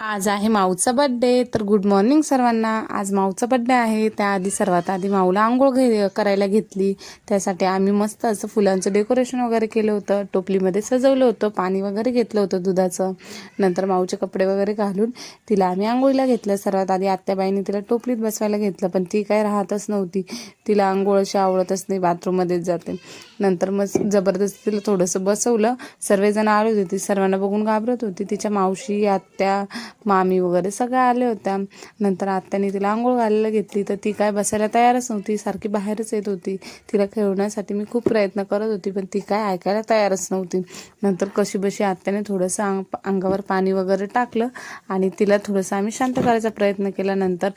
आज आहे माऊचा बड्डे तर गुड मॉर्निंग सर्वांना. आज माऊचा बड्डे आहे त्याआधी सर्वात आधी माऊला आंघोळ घे करायला घेतली. त्यासाठी आम्ही मस्त असं फुलांचं डेकोरेशन वगैरे केलं होतं. टोपलीमध्ये सजवलं होतं पाणी वगैरे घेतलं होतं दुधाचं. नंतर माऊचे कपडे वगैरे घालून तिला आम्ही आंघोळीला घेतलं. सर्वात आधी आत्याबाईने तिला टोपलीत बसवायला घेतलं पण ती काय राहतच नव्हती. तिला आंघोळ अशी आवडतच नाही बाथरूममध्येच जाते. नंतर मग जबरदस्ती तिला थोडंसं बसवलं. सर्वजण आले होते ती सर्वांना बघून घाबरत होती. तिच्या मावशी आत्या मामी वगैरे सगळ्या आल्या होत्या. नंतर आत्याने तिला आंघोळ घालायला घेतली. तर ती काय बसायला तयारच नव्हती. सारखी बाहेरच येत होती. तिला खेळवण्यासाठी मी खूप प्रयत्न करत होती पण ती काय ऐकायला तयारच नव्हती. नंतर कशी बशी आत्याने थोडंसं अंग अंगावर पाणी वगैरे टाकलं आणि तिला थोडंसं आम्ही शांत करायचा प्रयत्न केला. नंतर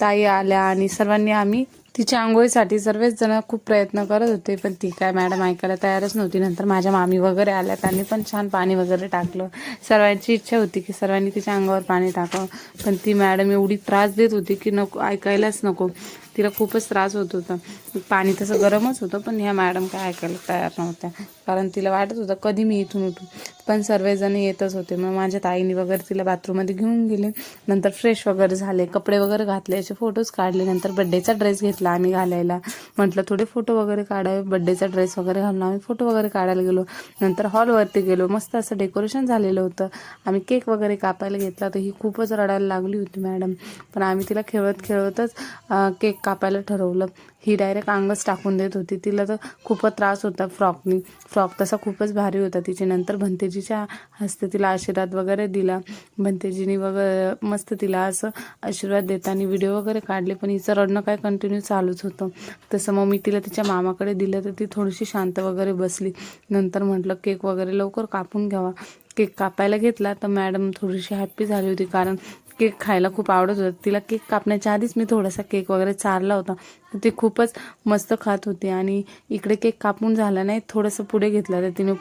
ताई आल्या आणि सर्वांनी आम्ही तिच्या आंघोळीसाठी सर्वच जण खूप प्रयत्न करत होते पण ती काय मॅडम ऐकायला तयारच नव्हती. नंतर माझ्या मामी वगैरे आल्या त्यांनी पण छान पाणी वगैरे टाकलं. सर्वांची इच्छा होती की सर्वांनी तिच्या अंगावर पाणी टाकावं पण ती मॅडम एवढी त्रास देत होती की नको ऐकायलाच नको. तिला खूपच त्रास होत होता. पाणी तसं गरमच होतं पण ह्या मॅडम काय ऐकायला तयार नव्हत्या. कारण तिला वाटत होतं कधी मी इथून उठू? पण सर्वजण येतच होते. मग माझ्या ताईने वगैरे तिला बाथरूममध्ये घेऊन गेले. नंतर फ्रेश वगैरे झाले. कपडे वगैरे घातले. असे फोटोज काढले. नंतर बड्डेचा ड्रेस घेतला आम्ही घालायला. म्हटलं थोडे फोटो वगैरे काढावे बड्डेचा ड्रेस वगैरे घालून आम्ही फोटो वगैरे काढायला गेलो. नंतर हॉलवरती गेलो. मस्त असं डेकोरेशन झालेलं होतं. आम्ही केक वगैरे कापायला घेतला. तर ही खूपच रडायला लागली होती मॅडम. पण आम्ही तिला खेळत खेळतच केक कापायला ठरवलं. ही डायरेक्ट अंगच टाकून देत होती. तिला तर खूपच त्रास होता फ्रॉकनी. फ्रॉक तसा खूपच भारी होता. तिची नंतर भंतेजीच्या हस्ते तिला आशीर्वाद वगैरे दिला. भंतेजीनी वगैरे मस्त तिला असं आशीर्वाद देताना व्हिडिओ वगैरे काढले. पण हिचं रडणं काय कंटिन्यू चालूच होतं. तसं मग मी तिला तिच्या मामाकडे दिलं तर ती थोडीशी शांत वगैरे बसली. नंतर म्हटलं केक वगैरे लवकर कापून घ्यावा. केक कापायला घेतला तर मॅडम थोडीशी हॅप्पी झाली होती कारण केक खायला खूप आवडत होतं. तिला केक कापण्याच्या आधीच मी थोडासा केक वगैरे चारला होता. तर ती खूपच मस्त खात होती आणि इकडे केक कापून झाला नाही थोडंसं पुढे घेतला. तर तिने